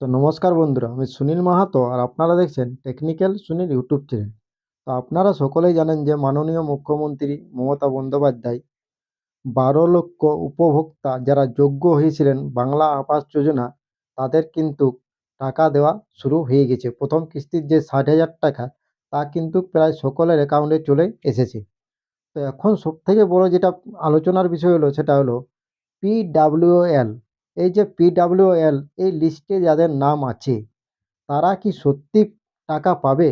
তো নমস্কার বন্ধুরা, আমি সুনীল মাহাতো আর আপনারা দেখছেন টেকনিক্যাল সুনীল ইউটিউব চ্যানেল। তো আপনারা সকলেই জানেন যে মাননীয় মুখ্যমন্ত্রী মমতা বন্দ্যোপাধ্যায় বারো লক্ষ উপভোক্তা যারা যোগ্য হয়েছিলেন বাংলা আবাস যোজনা, তাদের কিন্তু টাকা দেওয়া শুরু হয়ে গেছে। প্রথম কিস্তির যে ষাট হাজার টাকা, তা কিন্তু প্রায় সকলের অ্যাকাউন্টে চলে এসেছে। তো এখন সবথেকে বড় যেটা আলোচনার বিষয় হলো, সেটা হলো পিডাব্লিউএল এই যে পিডাব্লিউএল এই লিস্টে যাদের নাম আছে, তারা কি সত্যি টাকা পাবে?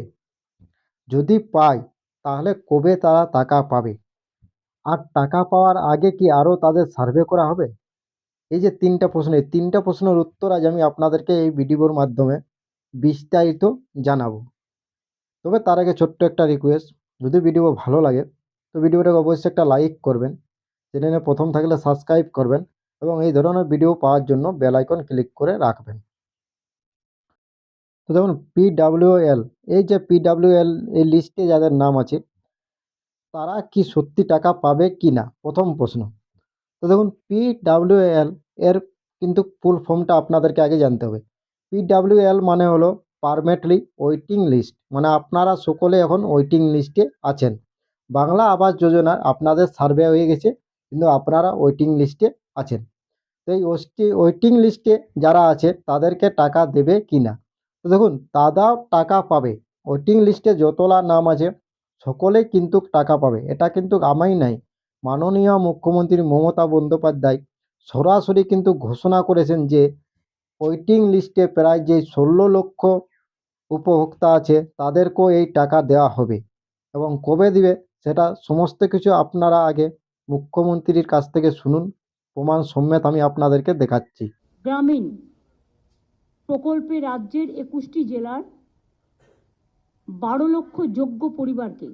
যদি পায়, তাহলে কবে তারা টাকা পাবে? আর টাকা পাওয়ার আগে কি আরও তাদের সার্ভে করা হবে? এই যে তিনটা প্রশ্ন, এই তিনটা প্রশ্নের উত্তর আজ আমি আপনাদেরকে এই ভিডিওর মাধ্যমে বিস্তারিত জানাব। তবে তার আগে ছোট্ট একটা রিকোয়েস্ট যদি ভিডিও ভালো লাগে, তো ভিডিওটাকে অবশ্যই একটা লাইক করবেন। চ্যানেলে প্রথম থাকলে সাবস্ক্রাইব করবেন। এবং এই ধরনের ভিডিও পাওয়ার জন্য বেল আইকন ক্লিক করে রাখবেন। তো দেখুন পিডাব্লিউএল এই যে পিডাব্লিউএল এই লিস্টে যাদের নাম আছে, তারা কি সত্যি টাকা পাবে কি না? প্রথম প্রশ্ন। তো দেখুন পিডাব্লিউএল এর কিন্তু ফুল ফর্মটা আপনাদেরকে আগে জানতে হবে। পিডাব্লিউএল মানে হলো পারমেটলি ওয়েটিং লিস্ট মানে আপনারা সকলে এখন ওয়েটিং লিস্টে আছেন। বাংলা আবাস যোজনার আপনাদের সার্ভে হয়ে গেছে, কিন্তু আপনারা ওয়েটিং লিস্টে আছেন। তো এই ওয়েটিং লিস্টে যারা আছে, তাদেরকে টাকা দেবে কি না? তো দেখুন দাদাও টাকা পাবে। ওয়েটিং লিস্টে যতলা নাম আছে সকলেই কিন্তু টাকা পাবে। এটা কিন্তু আমাই নাই। মাননীয় মুখ্যমন্ত্রী মমতা বন্দ্যোপাধ্যায় সরাসরি কিন্তু ঘোষণা করেছেন যে, ওয়েটিং লিস্টে প্রায় যে ষোলো লক্ষ উপভোক্তা আছে, তাদেরকেও এই টাকা দেওয়া হবে। এবং কবে দিবে, সেটা সমস্ত কিছু আপনারা আগে মুখ্যমন্ত্রীর কাছ থেকে শুনুন। প্রমাণ সমেত আমি আপনাদেরকে দেখাচ্ছি। গ্রামীণ প্রকল্পে রাজ্যের একুশটি জেলার বারো লক্ষ যোগ্য পরিবারকে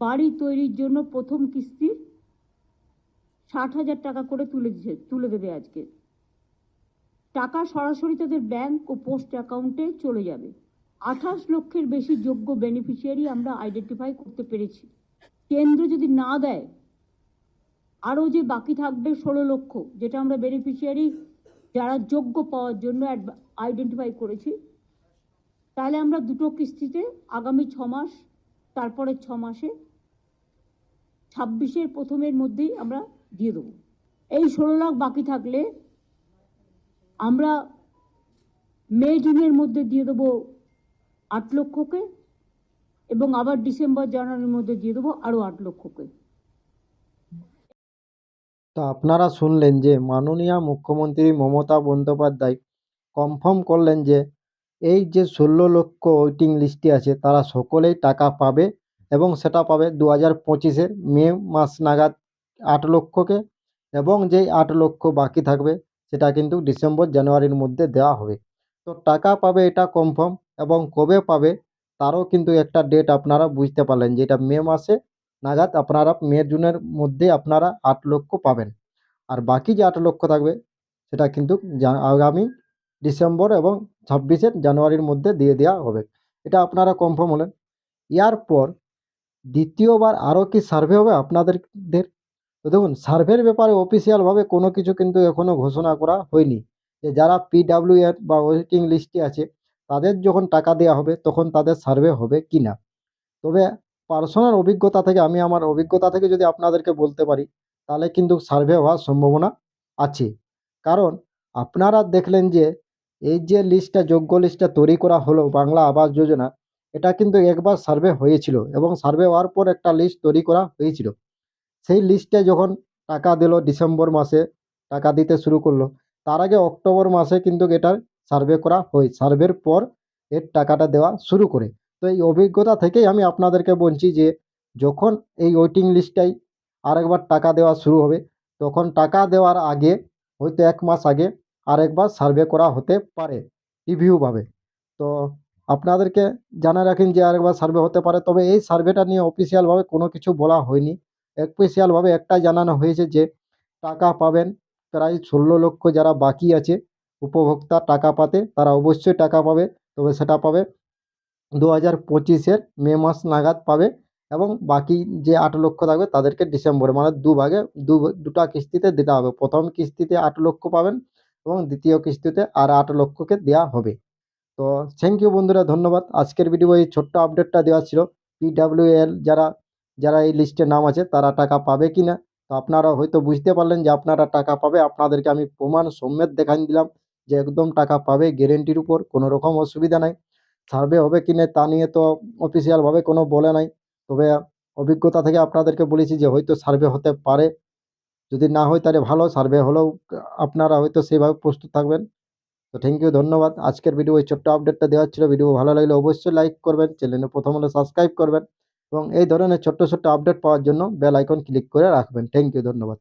বাড়ি তৈরির জন্য প্রথম কিস্তির ষাট হাজার টাকা করে তুলে দিচ্ছে তুলে দেবে আজকে। টাকা সরাসরি তাদের ব্যাংক ও পোস্ট অ্যাকাউন্টে চলে যাবে। আঠাশ লক্ষের বেশি যোগ্য বেনিফিশিয়ারি আমরা আইডেন্টিফাই করতে পেরেছি। কেন্দ্র যদি না দেয় আরও যে বাকি থাকবে ষোলো লক্ষ, যেটা আমরা বেনিফিশিয়ারি যারা যোগ্য পাওয়ার জন্য আইডেন্টিফাই করেছি, তাহলে আমরা দুটো কিস্তিতে আগামী ছ মাস তারপরে ছ মাসে ছাব্বিশের প্রথমের মধ্যেই আমরা দিয়ে দেবো। এই ষোলো লাখ বাকি থাকলে আমরা মে, জুনের মধ্যে দিয়ে দেবো আট লক্ষকে এবং আবার ডিসেম্বর, জানুয়ারির মধ্যে দিয়ে দেবো আরও আট লক্ষকে। তো আপনারা শুনলেন যে মাননীয় মুখ্যমন্ত্রী মমতা বন্দ্যোপাধ্যায় কনফার্ম করলেন যে এই যে ষোলো লক্ষ ওয়েটিং লিস্টে আছে, তারা সকলেই টাকা পাবে এবং সেটা পাবে দু হাজার পঁচিশের মে মাস নাগাদ আট লক্ষকে এবং যেই আট লক্ষ বাকি থাকবে সেটা কিন্তু ডিসেম্বর জানুয়ারির মধ্যে দেওয়া হবে। তো টাকা পাবে এটা কনফার্ম এবং কবে পাবে তারও কিন্তু একটা ডেট আপনারা বুঝতে পারলেন যে এটা মে মাসে নাগাদ আপনারা মে, জুনের মধ্যে আপনারা আট লক্ষ পাবেন। আর বাকি যে আট লক্ষ থাকবে, সেটা কিন্তু আগামী ডিসেম্বর এবং ছাব্বিশের জানুয়ারির মধ্যে দিয়ে দেওয়া হবে। এটা আপনারা কনফার্ম হলেন। ইয়ার পর দ্বিতীয়বার আরও কি সার্ভে হবে আপনাদেরদের তো দেখুন সার্ভের ব্যাপারে অফিসিয়ালভাবে কোনো কিছু কিন্তু এখনও ঘোষণা করা হয়নি। যে যারা পিডাব্লিউ এর বা ওয়েটিং লিস্টে আছে, তাদের যখন টাকা দেওয়া হবে, তখন তাদের সার্ভে হবে কি না তবে পার্সোনাল অভিজ্ঞতা থেকে, আমি আমার অভিজ্ঞতা থেকে যদি আপনাদেরকে বলতে পারি, তাহলে কিন্তু সার্ভে হওয়ার সম্ভাবনা আছে। কারণ আপনারা দেখলেন যে, এই যে লিস্টটা যোগ্য লিস্টটা তৈরি করা হলো বাংলা আবাস যোজনা, এটা কিন্তু একবার সার্ভে হয়েছিল এবং সার্ভে হওয়ার পর একটা লিস্ট তৈরি করা হয়েছিল। সেই লিস্টে যখন টাকা দিল ডিসেম্বর মাসে, টাকা দিতে শুরু করল, তার আগে অক্টোবর মাসে কিন্তু এটার সার্ভে করা হয়। সার্ভের পর এর টাকাটা দেওয়া শুরু করে। তো এই অভিজ্ঞতা থেকেই আমি আপনাদেরকে বলছি যে, যখন এই ওয়েটিং লিস্টটাই আরেকবার টাকা দেওয়া শুরু হবে, তখন টাকা দেওয়ার আগে, হয়তো এক মাস আগে আরেকবার সার্ভে করা হতে পারে রিভিউভাবে তো আপনাদেরকে জানা রাখেন যে, আরেকবার সার্ভে হতে পারে। তবে এই সার্ভেটা নিয়ে অফিসিয়ালভাবে কোনো কিছু বলা হয়নি। অফিসিয়ালভাবে একটাই জানানো হয়েছে যে, টাকা পাবেন প্রায় ষোলো লক্ষ যারা বাকি আছে, উপভোক্তা টাকা পাতে, তারা অবশ্যই টাকা পাবে। তবে সেটা পাবে দু হাজার পঁচিশের মে মাস নাগাদ পাবে এবং বাকি যে আট লক্ষ থাকবে তাদেরকে ডিসেম্বরে মানে দু ভাগে, দু, দুটা কিস্তিতে দিতে হবে। প্রথম কিস্তিতে আট লক্ষ পাবেন এবং দ্বিতীয় কিস্তিতে আর আট লক্ষকে দেওয়া হবে। তো থ্যাংক ইউ বন্ধুরা, ধন্যবাদ। আজকের ভিডিও এই ছোট্ট আপডেটটা দেওয়া ছিল। পিডাব্লিউএল যারা যারা এই লিস্টে নাম আছে তারা টাকা পাবে কি না তো আপনারা হয়তো বুঝতে পারলেন যে আপনারা টাকা পাবে। আপনাদেরকে আমি প্রমাণ সমেত দেখান দিলাম যে একদম টাকা পাবে গ্যারেন্টির উপর। কোনো রকম অসুবিধা নাই। সার্ভে হবে কি না তা নিয়ে তো অফিসিয়ালভাবে কোনো বলে নাই। তবে অভিজ্ঞতা থেকে আপনাদেরকে বলেছি যে হয়তো সার্ভে হতে পারে। যদি না হয় তাহলে ভালো, সার্ভে হলেও আপনারা হয়তো সেইভাবে প্রস্তুত থাকবেন। তো থ্যাংক ইউ ধন্যবাদ। আজকের ভিডিও ওই ছোট্ট আপডেটটা দেওয়ার ছিল ভিডিও ভালো লাগলে অবশ্যই লাইক করবেন চ্যানেলে প্রথম হলে সাবস্ক্রাইব করবেন এবং এই ধরনের ছোট্ট ছোট্ট আপডেট পাওয়ার জন্য বেল আইকন ক্লিক করে রাখবেন। থ্যাংক ইউ ধন্যবাদ।